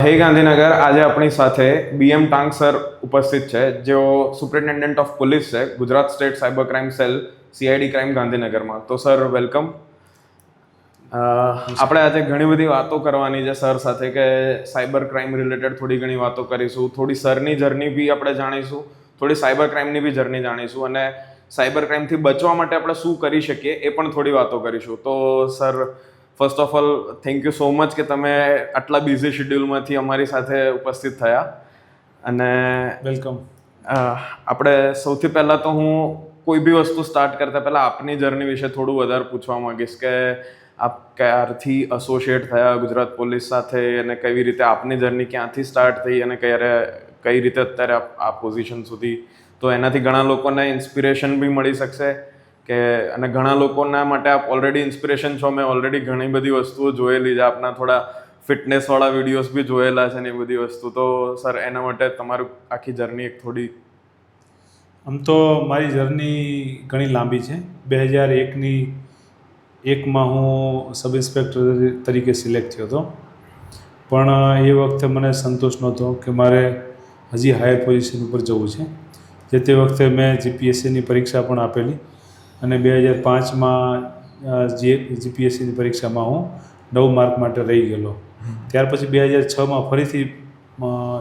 હે ગાંધીનગર, આજે આપણી સાથે બીએમ ટાંગ સર ઉપસ્થિત છે. જેઓ સુપ્રિન્ટેન્ડન્ટ ઓફ પોલીસ છે, Gujarat state cyber crime cell CID crime ગાંધીનગરમાં. તો સર વેલકમ આપણે આજે ઘણી બધી વાતો કરવાની છે સર સાથે કે સાયબર ક્રાઇમ રિલેટેડ થોડી ઘણી વાતો કરીશું. થોડી સરની જર્ની બી આપણે જાણીશું. થોડી સાયબર ક્રાઇમની બી જર્ની જાણીશું. અને સાયબર ક્રાઇમથી બચવા માટે આપણે શું કરી શકીએ એ પણ થોડી વાતો કરીશું. તો sir first of all thank you so much કે તમે આટલા બિઝી શેડ્યુલમાંથી અમારી સાથે ઉપસ્થિત થયા. અને વેલકમ આપણે સૌથી પહેલાં તો હું કોઈ બી વસ્તુ સ્ટાર્ટ કરતા પહેલાં આપની જર્ની વિશે થોડું વધારે પૂછવા માંગીશ કે આપ ક્યારથી એસોસિએટ થયા ગુજરાત પોલીસ સાથે અને કેવી રીતે આપની જર્ની ક્યાંથી સ્ટાર્ટ થઈ અને ક્યારે કઈ રીતે અત્યારે આપ આ પોઝિશન સુધી. તો એનાથી ઘણા લોકોને ઇન્સ્પિરેશન બી મળી શકશે. કે, અને ઘણા લોકોના માટે આપ ઓલરેડી ઇન્સ્પિરેશન છો. મેં ઓલરેડી ઘણી બધી વસ્તુઓ જોયેલી છે. આપના થોડા ફિટનેસવાળા વિડીયોઝ બી જોયેલા છે ને એ બધી વસ્તુ. તો સર એના માટે તમારું આખી જર્ની એક થોડી આમ તો મારી જર્ની ઘણી લાંબી છે. બે હજાર એકની એકમાં હું સબ ઇન્સ્પેક્ટર તરીકે સિલેક્ટ થયો હતો. પણ, એ વખતે મને સંતોષ નહોતો કે મારે હજી હાયર પોઝિશન ઉપર જવું છે. જે તે વખતે મેં જીપીએસસીની પરીક્ષા પણ આપેલી. અને બે હજાર પાંચમાં જે જીપીએસસીની પરીક્ષામાં હું નવ માર્ક માટે રહી ગયેલો. ત્યાર પછી બે હજાર છમાં ફરીથી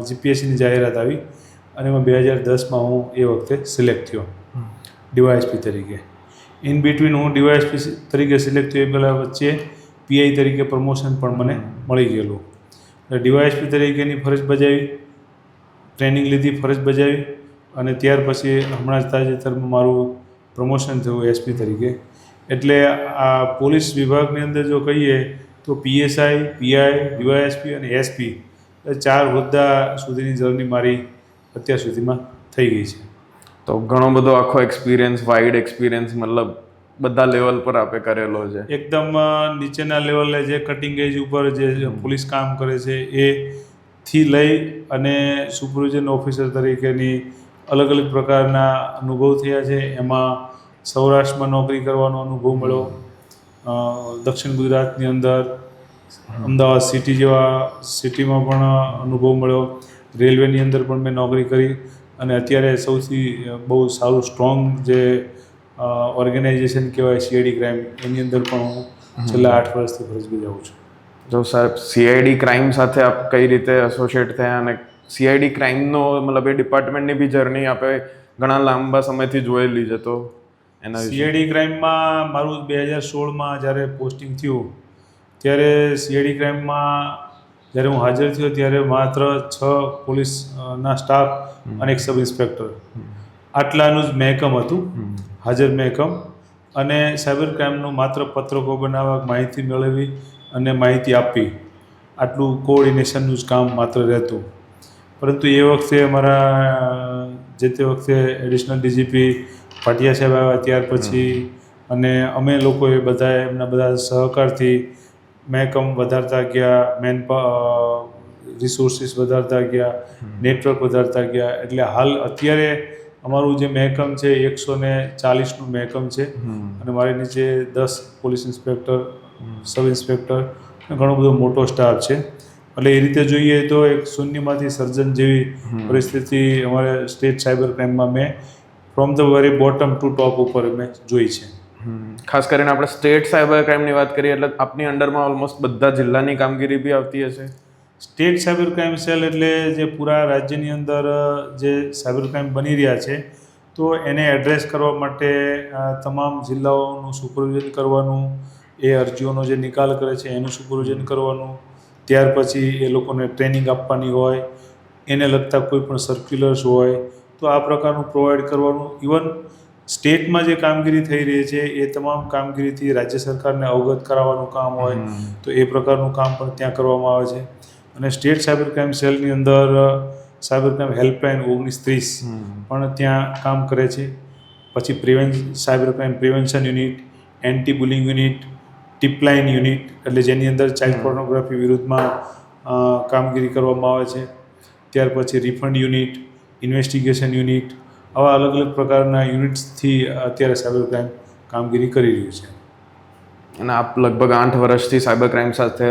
જીપીએસસીની જાહેરાત આવી અને એમાં બે હજાર દસમાં હું એ વખતે સિલેક્ટ થયો. ડીવાયએસપી તરીકે. ઇન બિટવીન હું ડીવાયએસપી તરીકે સિલેક્ટ થયો એ પહેલાં વચ્ચે પીઆઈ તરીકે પ્રમોશન પણ મને મળી ગયેલું. એટલે ડીવાયએસપી તરીકેની ફરજ બજાવી ટ્રેનિંગ લીધી ફરજ બજાવી અને ત્યાર પછી હમણાં જ તાજેતરમાં મારું પ્રમોશન થયું એસપી તરીકે. એટલે આ પોલીસ વિભાગની અંદર જો કહીએ તો પીએસઆઈ પીઆઈ ડીવાયએસપી અને એસપી એ ચાર હોદ્દા સુધીની જર્ની મારી અત્યાર સુધીમાં થઈ ગઈ છે. તો ઘણો બધો આખો એક્સપિરિયન્સ વાઇડ એક્સપિરિયન્સ મતલબ બધા લેવલ પર આપે કરેલો છે. એકદમ નીચેના લેવલે જે કટિંગ એજ ઉપર જે પોલીસ કામ કરે છે એ થી લઈ અને સુપરવિઝન ઓફિસર તરીકેની અલગ અલગ પ્રકારના અનુભવ થયા છે. એમાં સૌરાષ્ટ્રમાં નોકરી કરવાનો અનુભવ મળ્યો. દક્ષિણ ગુજરાતની અંદર અમદાવાદ સિટી જેવા સિટીમાં પણ અનુભવ મળ્યો. રેલવેની અંદર પણ મેં નોકરી કરી અને અત્યારે સૌથી બહુ સારું સ્ટ્રોંગ જે ઓર્ગેનાઇઝેશન કહેવાય સીઆઈડી ક્રાઇમ એની અંદર પણ હું છેલ્લા આઠ વર્ષથી ફરજ બજાવું છું. જો સાહેબ સીઆઈડી ક્રાઇમ સાથે આપ કઈ રીતે એસોસિએટ થયા અને સીઆઈડી ક્રાઇમનો મતલબ એ ડિપાર્ટમેન્ટની બી જર્ની આપણે ઘણા લાંબા સમયથી જોયેલી છે તો? એના સીએડી સીઆઈડી ક્રાઇમમાં મારું બે હજાર સોળમાં જ્યારે પોસ્ટિંગ થયું ત્યારે સીઆઈડી ક્રાઇમમાં જ્યારે હું હાજર થયો ત્યારે માત્ર છ પોલીસના સ્ટાફ અને એક સબ ઇન્સ્પેક્ટર આટલાનું જ મહેકમ હતું. હાજર મહેકમ. અને સાયબર ક્રાઇમનું માત્ર પત્રકો બનાવવા માહિતી મેળવવી અને માહિતી આપવી આટલું કોઓર્ડિનેશનનું જ કામ માત્ર રહેતું. પરંતુ એ વખતે અમારા જે તે વખતે એડિશનલ ડીજીપી પાટિયા સાહેબ આવ્યા ત્યાર પછી અને અમે લોકોએ બધા એમના બધા સહકારથી મહેકમ વધારતા ગયા મેન રિસોર્સિસ વધારતા ગયા નેટવર્ક વધારતા ગયા. એટલે હાલ અત્યારે અમારું જે મહેકમ છે એકસો ને ચાલીસનું મહેકમ છે. અને મારી નીચે દસ પોલીસ ઇન્સ્પેક્ટર સબ ઇન્સ્પેક્ટર ઘણો બધો મોટો સ્ટાફ છે. એટલે એ રીતે જોઈએ તો એક શૂન્યમાંથી સર્જન જેવી પરિસ્થિતિ અમારે સ્ટેટ સાયબર ક્રાઇમમાં મેં from the very bottom to top ઉપર મેં જોઈ છે. ખાસ કરીને આપણે સ્ટેટ સાયબર ક્રાઇમની વાત કરીએ એટલે આપની અંડરમાં ઓલમોસ્ટ બધા જિલ્લાની કામગીરી બી આવતી હશે. સ્ટેટ સાયબર ક્રાઇમ સેલ એટલે જે પૂરા રાજ્યની અંદર જે સાયબર ક્રાઇમ બની રહ્યા છે તો એને એડ્રેસ કરવા માટે તમામ જિલ્લાઓનું સુપરવિઝન કરવાનું એ અરજીઓનો જે નિકાલ કરે છે એનું સુપરવિઝન કરવાનું ત્યાર પછી એ લોકોને ટ્રેનિંગ આપવાની હોય એને લગતા કોઈ પણ સર્ક્યુલર્સ હોય તો આ પ્રકારનું પ્રોવાઈડ કરવાનું. ઇવન સ્ટેટમાં જે કામગીરી થઈ રહી છે એ તમામ કામગીરીથી રાજ્ય સરકારને અવગત કરાવવાનું કામ હોય તો એ પ્રકારનું કામ પણ ત્યાં કરવામાં આવે છે. અને સ્ટેટ સાયબર ક્રાઇમ સેલની અંદર સાયબર ક્રાઇમ હેલ્પલાઇન ઓગણીસ ત્રીસ પણ ત્યાં કામ કરે છે. પછી પ્રિવેન cyber crime prevention unit anti bullying unit tipline unit એટલે જેની અંદર ચાઇલ્ડ પોર્નોગ્રાફી વિરુદ્ધમાં કામગીરી કરવામાં આવે છે. ત્યાર પછી રિફંડ યુનિટ ઇન્વેસ્ટિગેશન યુનિટ, આવા અલગ અલગ પ્રકારના યુનિટ્સથી અત્યારે સાયબર ક્રાઇમ કામગીરી કરી રહ્યું છે. અને આપ લગભગ આઠ વર્ષથી સાયબર ક્રાઇમ સાથે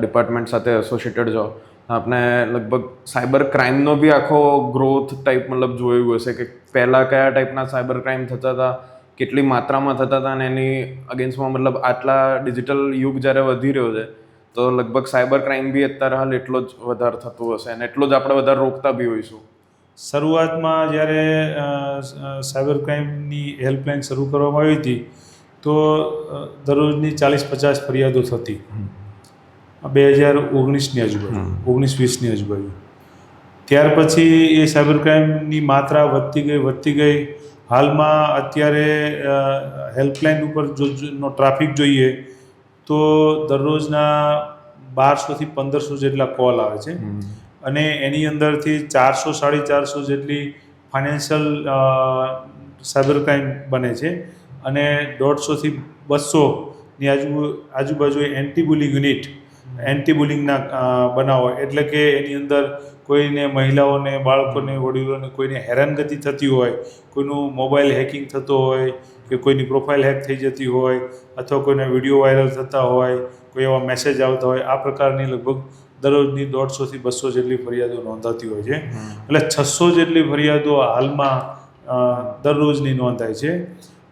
ડિપાર્ટમેન્ટ સાથે એસોસિએટેડ છો. આપણે લગભગ સાયબર ક્રાઇમનો બી આખો ગ્રોથ ટાઈપ મતલબ જોયું હશે કે પહેલાં કયા ટાઈપના સાયબર ક્રાઇમ થતા હતા, કેટલી માત્રામાં થતા હતા અને એની અગેન્સ્ટમાં મતલબ આટલા ડિજિટલ યુગ જ્યારે વધી રહ્યો છે, તો લગભગ સાયબર ક્રાઇમ બી અત્યારે હાલ એટલો જ વધારે થતું હશે અને એટલો જ આપણે વધારે રોકતા બી હોઈશું. શરૂઆતમાં જ્યારે સાયબર ક્રાઇમની હેલ્પલાઇન શરૂ કરવામાં આવી હતી તો દરરોજની ચાલીસ પચાસ ફરિયાદો થતી. બે હજાર ઓગણીસની આજુબાજુ ઓગણીસ વીસની આજુબાજુ. ત્યાર પછી એ સાયબર ક્રાઇમની માત્રા વધતી ગઈ વધતી ગઈ. હાલમાં અત્યારે હેલ્પલાઇન ઉપર જો જો- નો ટ્રાફિક જોઈએ તો દરરોજના બારસોથી પંદરસો જેટલા કોલ આવે છે. અને એની અંદરથી ચારસો, સાડી ચારસો જેટલી ફાઇનાન્શિયલ સાયબર ક્રાઇમ બને છે. અને દોઢસોથી બસોની આજુ આજુબાજુ એન્ટી બુલિંગ યુનિટ એન્ટી બુલિંગના બનાવો. એટલે કે એની અંદર કોઈને મહિલાઓને, બાળકોને, વડીલોને કોઈને હેરાનગતિ થતી હોય, કોઈનું મોબાઈલ હેકિંગ થતો હોય, કે કોઈની પ્રોફાઇલ હેક થઈ જતી હોય, અથવા કોઈના વીડિયો વાયરલ થતા હોય, કોઈ એવા મેસેજ આવતા હોય, આ પ્રકારની લગભગ દરરોજની દોઢસોથી બસો જેટલી ફરિયાદો નોંધાતી હોય છે. એટલે છસો જેટલી ફરિયાદો હાલમાં દરરોજની નોંધાય છે.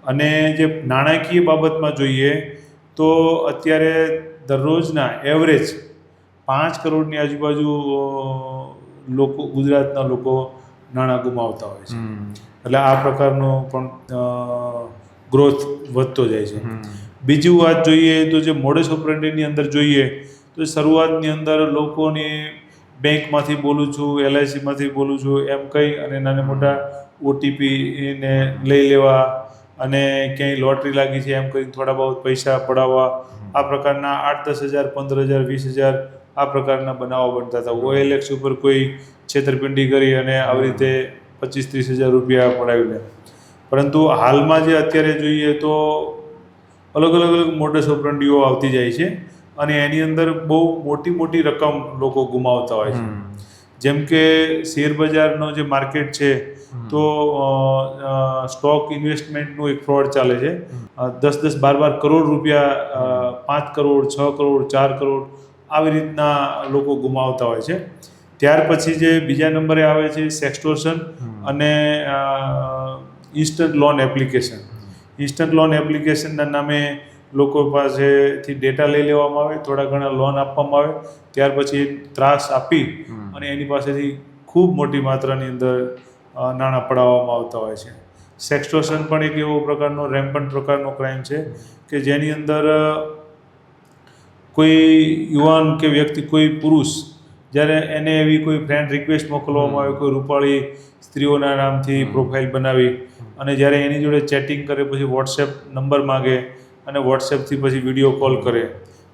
અને જે નાણાકીય બાબતમાં જોઈએ તો અત્યારે દરરોજના એવરેજ પાંચ કરોડની આજુબાજુ લોકો ગુજરાતના લોકો નાણાં ગુમાવતા હોય છે. એટલે આ પ્રકારનો પણ ગ્રોથ વધતો જાય છે. બીજી વાત જોઈએ તો જે મોડેસ ઓપરેન્ડીની અંદર જોઈએ તો શરૂઆતની અંદર લોકોને બેંકમાંથી બોલું છું એલઆઈસીમાંથી બોલું છું એમ કહી અને નાના મોટા ઓટીપીને લઈ લેવા અને ક્યાંય લોટરી લાગી છે એમ કરીને થોડા બહુ પૈસા પડાવવા. આ પ્રકારના આઠ દસ હજાર પંદર હજાર વીસ હજાર આ પ્રકારના બનાવો બનતા હતા. ઓએલએક્સ ઉપર કોઈ છેતરપિંડી કરી અને આવી રીતે પચીસ ત્રીસ હજાર રૂપિયા પડાવી લે પરંતુ હાલમાં જે અત્યારે જોઈએ તો અલગ અલગ અલગ મોડસ ઓપરંડીઓ આવતી જાય છે. અને એની અંદર બહુ મોટી મોટી રકમ લોકો ગુમાવતા હોય છે. જેમ કે શેર બજારનો જે માર્કેટ છે તો સ્ટોક ઇન્વેસ્ટમેન્ટનું એક ફ્રોડ ચાલે છે. દસ દસ બાર બાર કરોડ રૂપિયા પાંચ કરોડ છ કરોડ ચાર કરોડ આવી રીતના લોકો ગુમાવતા હોય છે. ત્યાર પછી જે બીજા નંબરે આવે છે સેક્સટોર્શન અને instant loan application. Instant loan એપ્લિકેશનના નામે લોકો પાસેથી ડેટા લઈ લેવામાં આવે થોડા ઘણા લોન આપવામાં આવે ત્યાર પછી ત્રાસ આપી અને એની પાસેથી ખૂબ મોટી માત્રાની અંદર નાણાં પડાવવામાં આવતા હોય છે. સેક્સટોર્શન પણ એક એવો પ્રકારનો રેમ્પન પ્રકારનો ક્રાઇમ છે કે જેની અંદર કોઈ યુવાન કે વ્યક્તિ કોઈ પુરુષ જ્યારે એને એવી કોઈ ફ્રેન્ડ રિક્વેસ્ટ મોકલવામાં આવે કોઈ રૂપાળી સ્ત્રીઓના નામથી પ્રોફાઇલ બનાવી અને જ્યારે એની જોડે ચેટિંગ કરે પછી વોટ્સએપ નંબર માગે અને વોટ્સએપથી પછી વીડિયો કોલ કરે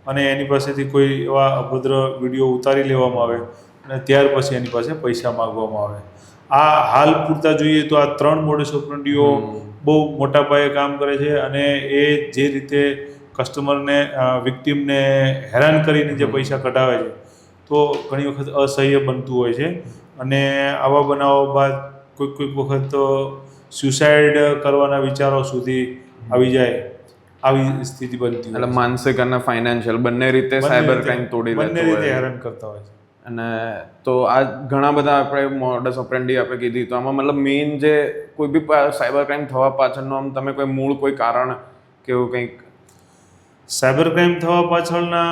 અને એની પાસેથી કોઈ એવા અભદ્ર વીડિયો ઉતારી લેવામાં આવે અને ત્યાર પછી એની પાસે પૈસા માગવામાં આવે. આ હાલ પૂરતા જોઈએ તો આ ત્રણ મોડસ ઓપરંડીઓ બહુ મોટા પાયે કામ કરે છે અને એ જે રીતે કસ્ટમરને વિક્ટીમને હેરાન કરીને જે પૈસા કઢાવે છે તો ઘણી વખત અસહ્ય બનતું હોય છે. અને આવા બનાવો બાદ કોઈક કોઈક વખત સ્યુસાઇડ કરવાના વિચારો સુધી આવી જાય. આવી સ્થિતિ બનતી એટલે. માનસિક અને ફાઇનાન્શિયલ બંને રીતે સાયબર ક્રાઇમ તોડી બંને રીતે હેરાન કરતા હોય છે. અને તો આ ઘણા બધા આપણે મોડસ ઓપરેન્ડી આપણે કીધી. તો આમાં મતલબ મેઇન જે કોઈ બી સાયબર ક્રાઇમ થવા પાછળનું આમ તમે કોઈ મૂળ કોઈ કારણ કે એવું કંઈક? સાયબર ક્રાઇમ થવા પાછળના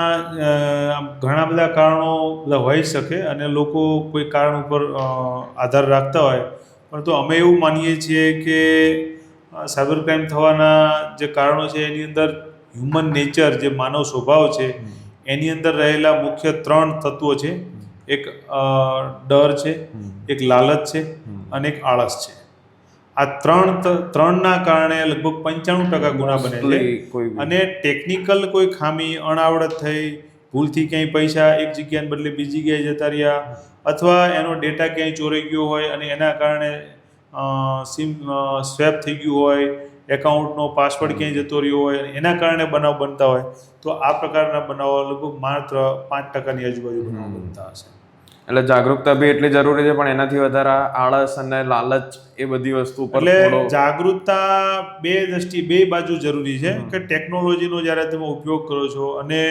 ઘણા બધા કારણો બધા હોઈ શકે અને લોકો કોઈ કારણ ઉપર આધાર રાખતા હોય. પરંતુ અમે એવું માનીએ છીએ કે સાયબર ક્રાઇમ થવાના જે કારણો છે એની અંદર હ્યુમન નેચર જે માનવ સ્વભાવ છે એની અંદર રહેલા મુખ્ય ત્રણ તત્વો છે. એક ડર છે એક લાલચ છે અને એક આળસ છે. આ ત્રણ ત્રણના કારણે લગભગ પંચાણું ટકા ગુના બને છે. કોઈ અને ટેકનિકલ કોઈ ખામી અણાવડત થઈ ભૂલથી ક્યાંય પૈસા એક જગ્યાને બદલે બીજી જગ્યાએ જતા રહ્યા અથવા એનો ડેટા ક્યાંય ચોરાઈ ગયો હોય અને એના કારણે સિમ સ્વેપ થઈ ગયું હોય એકાઉન્ટનો પાસવર્ડ ક્યાંય જતો રહ્યો હોય એના કારણે બનાવ બનતા હોય તો આ પ્રકારના બનાવો લગભગ માત્ર પાંચ ટકાની આજુબાજુ બનાવ બનતા હશે. એટલે જાગૃતતા બી એટલી જરૂરી છે પણ એનાથી વધારે આળસ અને લાલચ એ બધી વસ્તુ ઉપર એટલે જાગૃતતા બે દ્રષ્ટિ બે બાજુ જરૂરી છે કે ટેકનોલોજીનો જ્યારે તમે ઉપયોગ કરો છો અને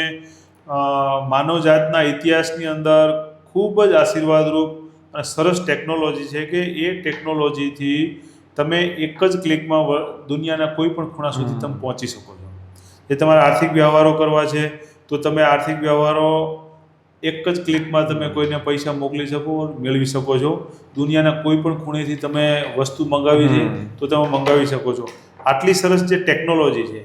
માનવજાતના ઇતિહાસની અંદર ખૂબ જ આશીર્વાદરૂપ અને સરસ ટેકનોલોજી છે કે એ ટેકનોલોજીથી તમે એક જ ક્લિકમાં દુનિયાના કોઈ પણ ખૂણા સુધી તમે પહોંચી શકો છો. જે તમારે આર્થિક વ્યવહારો કરવા છે તો તમે આર્થિક વ્યવહારો એક જ ક્લિકમાં તમે કોઈને પૈસા મોકલી શકો મેળવી શકો છો. દુનિયાના કોઈ પણ ખૂણેથી તમે વસ્તુ મંગાવી છે તો તમે મંગાવી શકો છો. આટલી સરસ જે ટેકનોલોજી છે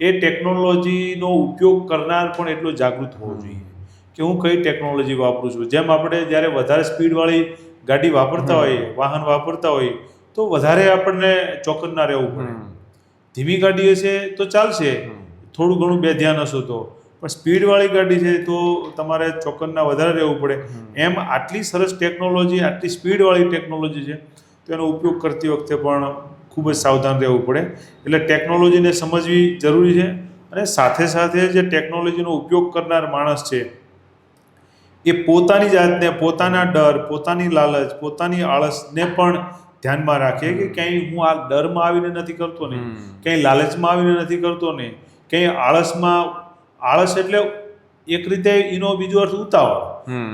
એ ટેકનોલોજીનો ઉપયોગ કરનાર પણ એટલો જાગૃત હોવો જોઈએ. કે હું કઈ ટેકનોલોજી વાપરું છું? જેમ આપણે જ્યારે વધારે સ્પીડવાળી ગાડી વાપરતા હોઈએ વાહન વાપરતા હોઈએ તો વધારે આપણને ચોકન્ના રહેવું પડે. ધીમી ગાડી હશે તો ચાલશે. થોડું ઘણું બે ધ્યાન હશો તો. પણ સ્પીડવાળી ગાડી છે તો તમારે ચોકન્ના વધારે રહેવું પડે. એમ આટલી સરસ ટેકનોલોજી આટલી સ્પીડવાળી ટેકનોલોજી છે તો એનો ઉપયોગ કરતી વખતે પણ ખૂબ જ સાવધાન રહેવું પડે. એટલે ટેકનોલોજીને સમજવી જરૂરી છે અને સાથે સાથે જે ટેકનોલોજીનો ઉપયોગ કરનાર માણસ છે એ પોતાની જાતને પોતાના ડર પોતાની લાલચ પોતાની આળસને પણ ધ્યાનમાં રાખે કે ક્યાંય હું આ ડરમાં આવીને નથી કરતો ને ક્યાંય લાલચમાં આવીને નથી કરતો ને ક્યાંય આળસમાં આળસ એટલે એક રીતે એનો બીજો અર્થ ઉતાવળ.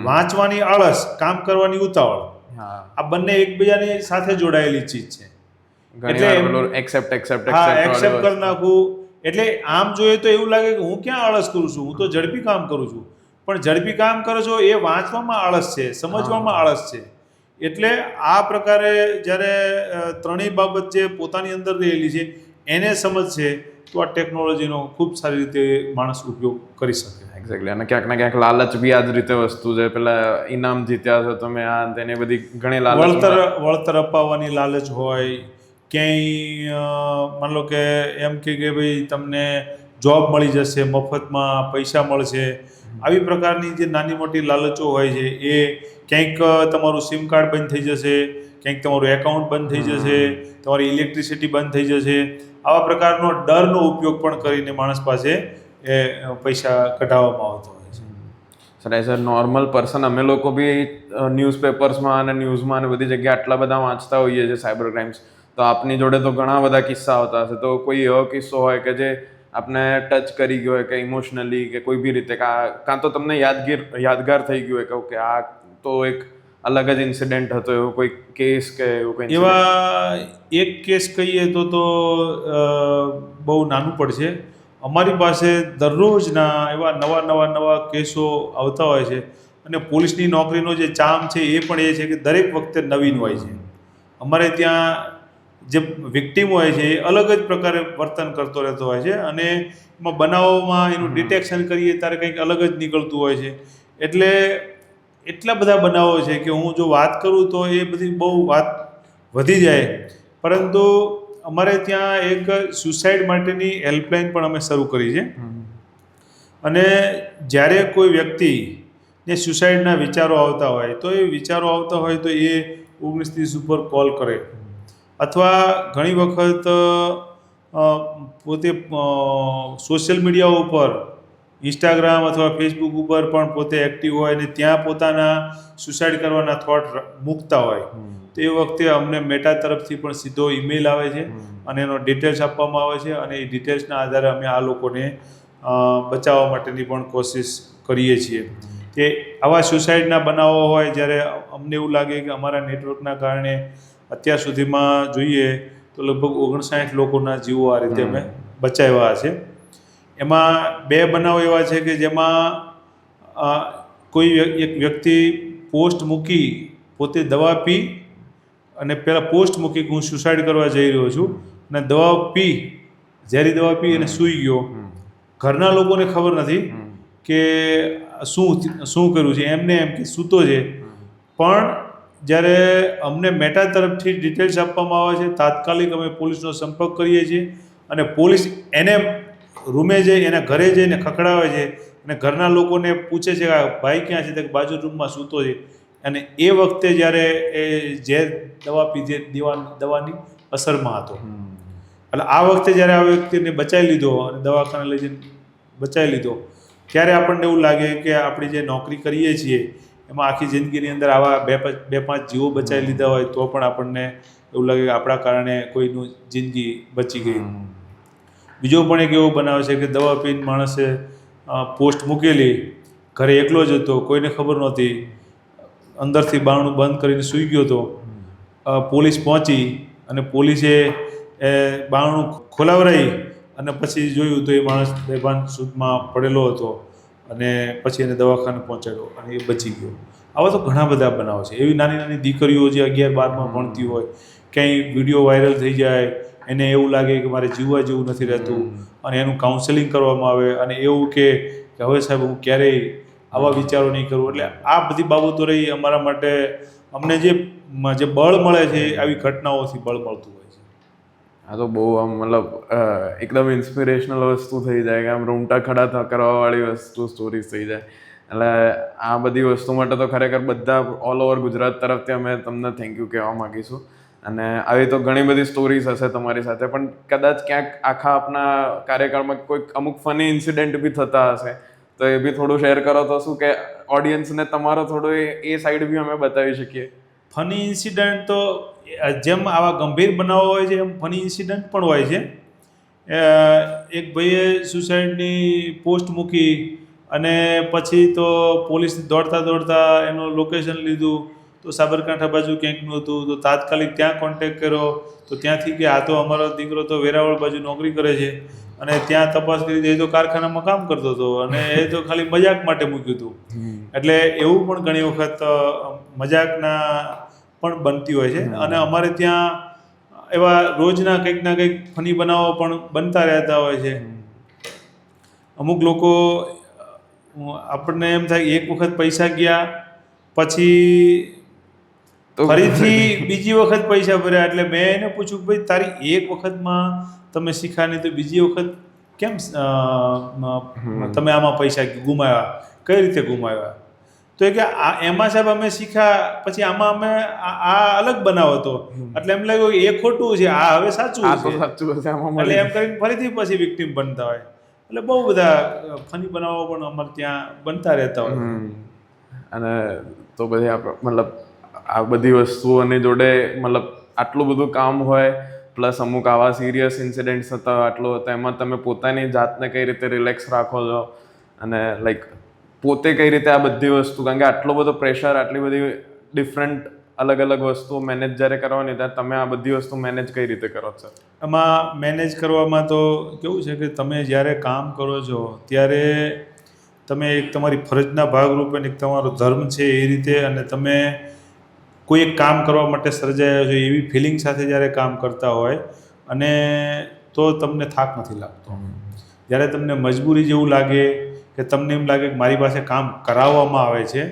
વાંચવાની આળસ કામ કરવાની ઉતાવળ. આ બંને એકબીજાની સાથે જોડાયેલી ચીજ છે. એટલે એક્સેપ્ટ એક્સેપ્ટ હા એક્સેપ્ટ કરી નાખવું. એટલે આમ જોઈએ તો એવું લાગે કે હું ક્યાં આળસ કરું છું? હું તો ઝડપી કામ કરું છું. પણ ઝડપી કામ કરો છો એ વાંચવામાં આળસ છે સમજવામાં આળસ છે. એટલે આ પ્રકારે જ્યારે ત્રણેય બાબત જે પોતાની અંદર રહેલી છે એને સમજશે તો આ ટેકનોલોજીનો ખૂબ સારી રીતે માણસ ઉપયોગ કરી શકે. એક્ઝેક્ટલી અને ક્યાંક ને ક્યાંક લાલચ બી આ જ રીતે વસ્તુ છે. પેલા ઇનામ જીત્યા છો તમે આ તેને બધી ઘણી લાલચ વળતર વળતર અપાવવાની લાલચ હોય ક્યાંય માની લો કે એમ કે કે ભાઈ તમને જોબ મળી જશે મફતમાં પૈસા મળશે આવી પ્રકારની જે નાની મોટી લાલચો હોય છે એ ક્યાંક તમારું સિમ કાર્ડ બંધ થઈ જશે ક્યાંક તમારું એકાઉન્ટ બંધ થઈ જશે તમારી ઇલેક્ટ્રિસિટી બંધ થઈ જશે આવા પ્રકારનો ડરનો ઉપયોગ પણ કરીને માણસ પાસે એ પૈસા કઢાવવામાં આવતો હોય છે. Sir as a normal person અમે લોકો બી ન્યૂઝપેપર્સમાં અને ન્યૂઝમાં અને બધી જગ્યાએ આટલા બધા વાંચતા હોઈએ છીએ સાયબર ક્રાઇમ્સ તો આપની જોડે તો ઘણા બધા કિસ્સા આવતા હશે. તો કોઈ એવો કિસ્સો હોય કે જે આપને ટચ કરી ગયો હોય કે ઇમોશનલી કે કોઈ બી રીતે, કાં તો તમને યાદગીર યાદગાર થઈ ગયું હોય કે આ તો એક અલગ જ ઇન્સિડેન્ટ હતો, એવો કોઈ કેસ કે એવું કંઈ એવા એક કેસ કહીએ તો તો બહુ નાનું પડશે. અમારી પાસે દરરોજના એવા નવા નવા નવા કેસો આવતા હોય છે અને પોલીસની નોકરીનો જે ચામ છે એ પણ એ છે કે દરેક વખતે નવીન હોય છે. અમારે ત્યાં જે વિક્ટીમ હોય છે એ અલગ જ પ્રકારે વર્તન કરતો રહેતો હોય છે અને એમાં બનાવોમાં એનું ડિટેક્શન કરીએ ત્યારે કંઈક અલગ જ નીકળતું હોય છે. એટલે એટલા બધા બનાવો છે કે હું જો વાત કરું તો એ બધી બહુ વાત વધી જાય. પરંતુ અમારે ત્યાં એક સુસાઇડ માટેની હેલ્પલાઇન પણ અમે શરૂ કરી છે. અને જ્યારે કોઈ વ્યક્તિને સુસાઇડના વિચારો આવતા હોય તો એ વિચારો આવતા હોય તો એ ઓગણીસ ત્રીસ ઉપર કોલ કરે. અથવા ઘણી વખત પોતે સોશિયલ મીડિયા ઉપર ઇન્સ્ટાગ્રામ અથવા ફેસબુક ઉપર પણ પોતે એક્ટિવ હોય અને ત્યાં પોતાના સુસાઇડ કરવાના થોટ મૂકતા હોય. તે વખતે અમને મેટા તરફથી પણ સીધો ઈમેલ આવે છે અને એનો ડિટેલ્સ આપવામાં આવે છે અને એ ડિટેલ્સના આધારે અમે આ લોકોને બચાવવા માટેની પણ કોશિશ કરીએ છીએ. કે આવા સુસાઇડના બનાવો હોય જ્યારે અમને એવું લાગે કે અમારા નેટવર્કના કારણે અત્યાર સુધીમાં જોઈએ તો લગભગ ઓગણસાઠ લોકોના જીવો આ રીતે અમે બચાવ્યા છે. એમાં બે બનાવ એવા છે કે જેમાં કોઈ એક વ્યક્તિ પોસ્ટ મૂકી પોતે દવા પી અને પહેલાં પોસ્ટ મૂકી કે હું સુસાઇડ કરવા જઈ રહ્યો છું અને દવા પી ઝેરી દવા પી અને સૂઈ ગયો. ઘરના લોકોને ખબર નથી કે શું શું કર્યું છે એમને એમ કે સૂતો છે. પણ જ્યારે અમને મેટા તરફથી ડિટેલ્સ આપવામાં આવે છે તાત્કાલિક અમે પોલીસનો સંપર્ક કરીએ છીએ અને પોલીસ એને રૂમે જઈ એના ઘરે જઈને ખખડાવે છે અને ઘરના લોકોને પૂછે છે કે આ ભાઈ ક્યાં છે? તો બાજુ રૂમમાં સૂતો છે. અને એ વખતે જ્યારે એ ઝેર દવા પીધી દીવા દવાની અસરમાં હતો. એટલે આ વખતે જ્યારે આ વ્યક્તિને બચાવી લીધો અને દવાખાને લઈ જઈને બચાવી લીધો ત્યારે આપણને એવું લાગે કે આપણી જે નોકરી કરીએ છીએ એમાં આખી જિંદગીની અંદર આવા બે પાંચ બે પાંચ જીવો બચાવી લીધા હોય તો પણ આપણને એવું લાગે કે આપણા કારણે કોઈનું જિંદગી બચી ગઈ. બીજો પણ એક એવો બનાવ છે કે દવા પીને માણસે પોસ્ટ મૂકેલી ઘરે એકલો જ હતો કોઈને ખબર નહોતી. અંદરથી બારણું બંધ કરીને સૂઈ ગયો હતો. પોલીસ પહોંચી અને પોલીસે એ બારણું ખોલાવરાઈ અને પછી જોયું તો એ માણસ બેભાન સૂદમાં પડેલો હતો. અને પછી એને દવાખાને પહોંચાડ્યો અને એ બચી ગયો. આવા તો ઘણા બધા બનાવો છે. એવી નાની નાની દીકરીઓ જે અગિયાર બારમાં ભણતી હોય, ક્યાંય વીડિયો વાયરલ થઈ જાય, એને એવું લાગે કે મારે જીવવા જેવું નથી રહેતું અને એનું કાઉન્સેલિંગ કરવામાં આવે અને એવું કે હવે સાહેબ હું ક્યારેય આવા વિચારો નહીં કરું. એટલે આ બધી બાબતો રહી અમારા માટે અમને જે જે બળ મળે છે, આવી ઘટનાઓથી બળ મળતું હોય આ તો બહુ આમ મતલબ એકદમ ઇન્સ્પિરેશનલ વસ્તુ થઈ જાય કે આમ રૂમટા ખડા કરવાવાળી વસ્તુ સ્ટોરીઝ થઈ જાય. એટલે આ બધી વસ્તુ માટે તો ખરેખર બધા ઓલ ઓવર ગુજરાત તરફથી અમે તમને થેન્ક યુ કહેવા માગીશું. અને આવી તો ઘણી બધી સ્ટોરીઝ હશે તમારી સાથે, પણ કદાચ ક્યાંક આખા આપના કાર્યકાળમાં કોઈક અમુક ફની ઇન્સિડન્ટ બી થતા હશે, તો એ બી થોડું શેર કરો તો શું કે ઓડિયન્સને તમારો થોડો એ એ સાઈડ બી અમે બતાવી શકીએ. ફની ઇન્સિડન્ટ તો જેમ આવા ગંભીર બનાવો હોય છે, એમ ફની ઇન્સિડન્ટ પણ હોય છે. એક ભાઈએ સુસાઇડની પોસ્ટ મૂકી અને પછી તો પોલીસ દોડતા દોડતા એનું લોકેશન લીધું. તો સાબરકાંઠા બાજુ ક્યાંકનું હતું, તો તાત્કાલિક ત્યાં કોન્ટેક કર્યો. તો ત્યાંથી કે, આ તો અમારો દીકરો તો વેરાવળ બાજુ નોકરી કરે છે. અને ત્યાં તપાસ કરી, એ તો કારખાનામાં કામ કરતો હતો. અને એ તો ખાલી મજાક માટે મૂક્યું હતું. એટલે એવું પણ ઘણી વખત મજાકના પણ બનતી હોય છે. અને અમારે ત્યાં એવા રોજના કંઈક ના કંઈક ફની બનાવો પણ બનતા રહેતા હોય છે. અમુક લોકો આપણને એમ થાય એક વખત પૈસા ગયા પછી ફરીથી બીજી વખત પૈસા ભર્યા. એટલે મેં એને પૂછ્યું ભાઈ તારી એક વખતમાં તમે શીખા નહીં તો બીજી વખત કેમ તમે આમાં પૈસા ગુમાવ્યા? કઈ રીતે ગુમાવ્યા? તો એ કે આ એમાં સાહેબ અમે શીખ્યા પછી આમાં અમે આ અલગ બનાવ હતો. એટલે એમ લાગ્યું એ ખોટું છે આ હવે સાચું છે. એટલે એમ કરીને ફરીથી પછી વિક્ટીમ બનતા હોય. એટલે બહુ બધા ફની બનાવો પણ અમારે ત્યાં બનતા રહેતા હોય. અને તો પછી મતલબ આ બધી વસ્તુઓની જોડે મતલબ આટલું બધું કામ હોય પ્લસ અમુક આવા સિરિયસ ઇન્સિડન્ટ્સ હતા આટલું તો એમાં તમે પોતાની જાતને કઈ રીતે રિલેક્સ રાખો છો? અને લાઈક પોતે કઈ રીતે આ બધી વસ્તુ? કારણ કે આટલો બધો પ્રેશર આટલી બધી ડિફરન્ટ અલગ અલગ વસ્તુઓ મેનેજ જ્યારે કરવાની, ત્યારે તમે આ બધી વસ્તુ મેનેજ કઈ રીતે કરો છો? એમાં મેનેજ કરવામાં તો કેવું છે કે તમે જ્યારે કામ કરો છો, ત્યારે તમે એક તમારી ફરજના ભાગરૂપે એક તમારો ધર્મ છે એ રીતે અને તમે કોઈ એક કામ કરવા માટે સર્જાયા છો એવી ફિલિંગ સાથે જ્યારે કામ કરતા હોય અને તો તમને થાક નથી લાગતો. જ્યારે તમને મજબૂરી જેવું લાગે કે તમને એમ લાગે કે મારી પાસે કામ કરાવવામાં આવે છે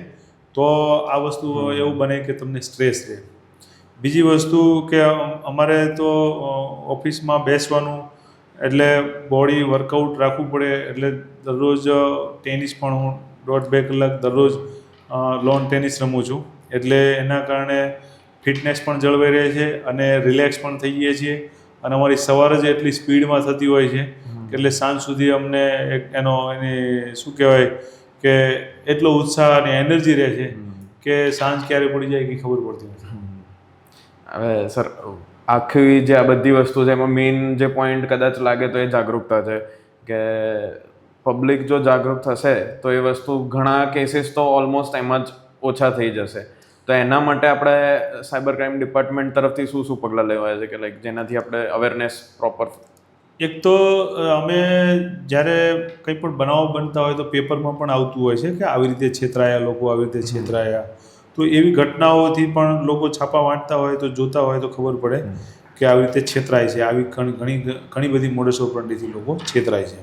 તો આ વસ્તુ એવું બને કે તમને સ્ટ્રેસ રહે. બીજી વસ્તુ કે અમારે તો ઓફિસમાં બેસવાનું એટલે બોડી વર્કઆઉટ રાખવું પડે એટલે દરરોજ ટેનિસ પણ હું દોઢ બે કલાક દરરોજ લોન ટેનિસ રમું છું. એટલે એના કારણે ફિટનેસ પણ જળવાઈ રહે છે અને રિલેક્સ પણ થઈ જઈએ છીએ. અને અમારી સવાર જ એટલી સ્પીડમાં થતી હોય છે એટલે સાંજ સુધી અમને એક એનો એની શું કહેવાય કે એટલો ઉત્સાહ અને એનર્જી રહે છે કે સાંજ ક્યારે પડી જાય એ ખબર પડતી નથી. હવે સર આખી જે આ બધી વસ્તુ છે એમાં મેઇન જે પોઈન્ટ કદાચ લાગે તો એ જાગૃતતા છે. કે પબ્લિક જો જાગૃત થશે તો એ વસ્તુ ઘણા કેસીસ તો ઓલમોસ્ટ એમાં જ ઓછા થઈ જશે. તો એના માટે આપણે સાયબર ક્રાઇમ ડિપાર્ટમેન્ટ તરફથી શું શું પગલાં લેવાય છે? કે લાઈક જેનાથી આપણે અવેરનેસ પ્રોપર એક તો અમે જ્યારે કંઈ પણ બનાવો બનતા હોય તો પેપરમાં પણ આવતું હોય છે કે આવી રીતે છેતરાયા લોકો આવી રીતે છેતરાયા. તો એવી ઘટનાઓથી પણ લોકો છાપા વાંચતા હોય તો જોતા હોય તો ખબર પડે કે આવી રીતે છેતરાય છે. આવી ઘણી ઘણી ઘણી બધી મોડસ ઓપરંડીથી લોકો છેતરાય છે.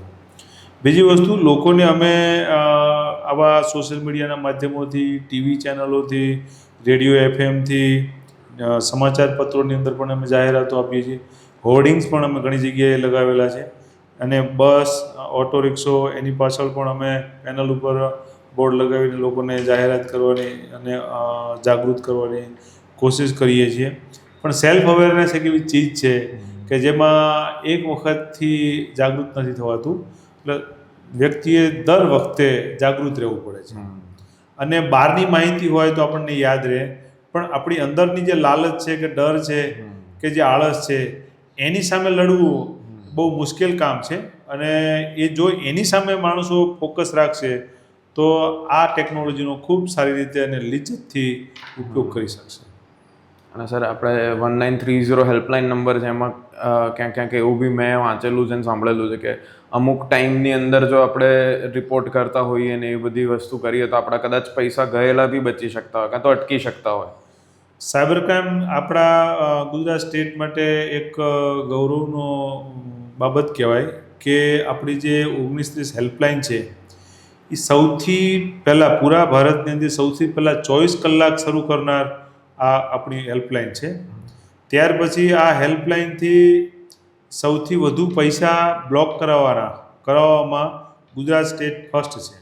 બીજી વસ્તુ લોકોને અમે આવા સોશિયલ મીડિયાના માધ્યમોથી ટીવી ચેનલોથી રેડિયો એફએમથી સમાચાર પત્રોની અંદર પણ અમે જાહેરાતો આપીએ છીએ. હોર્ડિંગ્સ પણ અમે ઘણી જગ્યાએ લગાવેલા છે. અને બસ ઓટો રિક્ષો એની પાછળ પણ અમે પેનલ ઉપર બોર્ડ લગાવીને લોકોને જાહેરાત કરવાની અને જાગૃત કરવાની કોશિશ કરીએ છીએ. પણ સેલ્ફ અવેરનેસ એક એવી ચીજ છે કે જેમાં એક વખતથી જાગૃત નથી થવાતું. એટલે વ્યક્તિએ દર વખતે જાગૃત રહેવું પડે છે. અને બહારની માહિતી હોય તો આપણને યાદ રહે. પણ આપણી અંદરની જે લાલચ છે કે ડર છે કે જે આળસ છે એની સામે લડવું બહુ મુશ્કેલ કામ છે. અને એ જો એની સામે માણસો ફોકસ રાખશે, તો આ ટેકનોલોજીનો ખૂબ સારી રીતે અને લિજ્જતથી ઉપયોગ કરી શકશે. અને સર, આપણે one nine three zero helpline number છે એમાં ક્યાંક ક્યાંક એવું બી મેં વાંચેલું છે અને સાંભળેલું છે કે અમુક ટાઈમની અંદર જો આપણે રિપોર્ટ કરતા હોઈએ ને એ બધી વસ્તુ કરીએ તો આપણા કદાચ પૈસા ગયેલા બી બચી શકતા હોય, કાં તો અટકી શકતા હોય. સાયબર ક્રાઇમ આપણા ગુજરાત સ્ટેટ માટે એક ગૌરવનો બાબત કહેવાય કે આપણી જે ઓગણીસ ત્રીસ હેલ્પલાઇન છે એ સૌથી પહેલાં પૂરા ભારતની અંદર સૌથી પહેલાં ચોવીસ કલાક શરૂ કરનાર આ આપણી હેલ્પલાઇન છે. ત્યાર પછી આ હેલ્પલાઇનથી સૌથી વધુ પૈસા બ્લોક કરાવવાના કરાવવામાં ગુજરાત સ્ટેટ ફર્સ્ટ છે.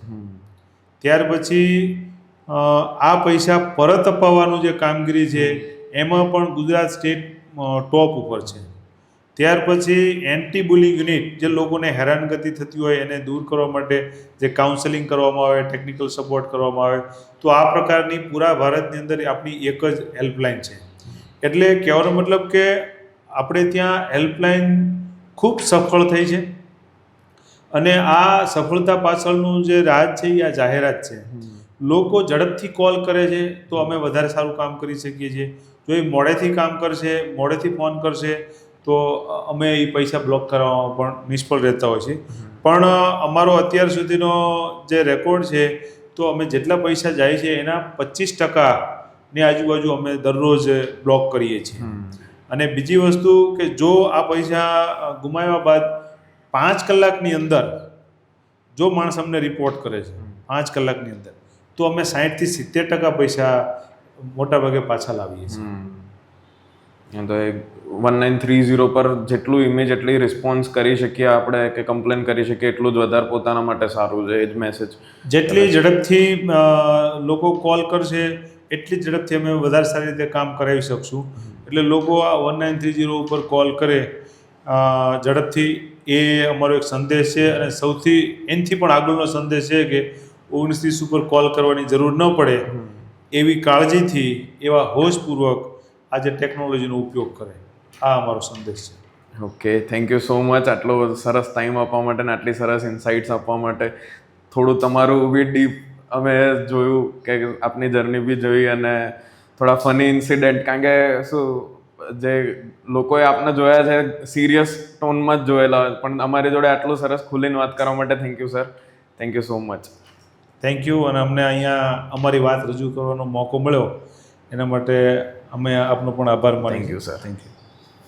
ત્યાર પછી આ પૈસા પરત અપાવવાનું જે કામગીરી છે, એમાં પણ ગુજરાત સ્ટેટ ટોપ ઉપર છે. ત્યાર પછી એન્ટી બુલિંગ યુનિટ જે લોકોને હેરાનગતિ થતી હોય, એને દૂર કરવા માટે જે કાઉન્સેલિંગ કરવામાં આવે, ટેકનિકલ સપોર્ટ કરવામાં આવે, તો આ પ્રકારની પૂરા ભારતની અંદર આપણી એક જ હેલ્પલાઇન છે. એટલે કહેવાનો મતલબ કે આપણે ત્યાં હેલ્પલાઇન ખૂબ સફળ થઈ છે અને આ સફળતા પાછળનું જે રાજ છે, એ આ જાહેરાત છે. લોકો ઝડપથી કોલ કરે છે તો અમે વધારે સારું કામ કરી શકીએ છીએ. જો એ મોડેથી કામ કરશે મોડેથી ફોન કરશે તો અમે એ પૈસા બ્લોક કરવામાં પણ નિષ્ફળ રહેતા હોય છે. પણ અમારો અત્યાર સુધીનો જે રેકોર્ડ છે તો અમે જેટલા પૈસા જાય છે એના પચીસ ટકાની આજુબાજુ અમે દરરોજ બ્લોક કરીએ છીએ. અને બીજી વસ્તુ કે જો આ પૈસા ગુમાવ્યા બાદ પાંચ કલાકની અંદર જો માણસ અમને રિપોર્ટ કરે છે પાંચ કલાકની અંદર. તો અમે સાહીઠથી સિત્તેર ટકા પૈસા મોટાભાગે પાછા લાવીએ છીએ. તો વન નાઇન થ્રી ઝીરો પર જેટલું ઇમેજ એટલી રિસ્પોન્સ કરી શકીએ આપણે કે કમ્પ્લેન કરી શકીએ એટલું જ વધારે પોતાના માટે સારું છે એ જ મેસેજ જેટલી ઝડપથી લોકો કોલ કરશે એટલી જ ઝડપથી અમે વધારે સારી રીતે કામ કરાવી શકશું. એટલે લોકો આ વન નાઇન થ્રી ઝીરો ઉપર કોલ કરે ઝડપથી એ અમારો એક સંદેશ છે અને સૌથી એનથી પણ આગળનો સંદેશ છે કે ઓગણીસ ઉપર કોલ કરવાની જરૂર ન પડે એવી કાળજીથી, એવા હોશપૂર્વક આ જે ટેકનોલોજીનો ઉપયોગ કરે. આ અમારો સંદેશ છે. Okay thank you so much આટલો સરસ ટાઈમ આપવા માટે અને આટલી સરસ ઇન્સાઇટ્સ આપવા માટે. થોડું તમારું બી ડીપ અમે જોયું કે આપની જર્ની બી જોઈ અને થોડા ફની ઇન્સિડન્ટ કારણ કે શું, જે લોકોએ આપને જોયા છે સિરિયસ ટોનમાં જ જોયેલા પણ અમારી જોડે આટલું સરસ ખુલીને વાત કરવા માટે thank you sir thank you so much thank you અને અમને અહીંયા અમારી વાત રજૂ કરવાનો મોકો મળ્યો. એના માટે અમે આપનો પણ આભાર માની ગયું સર થેન્ક યુ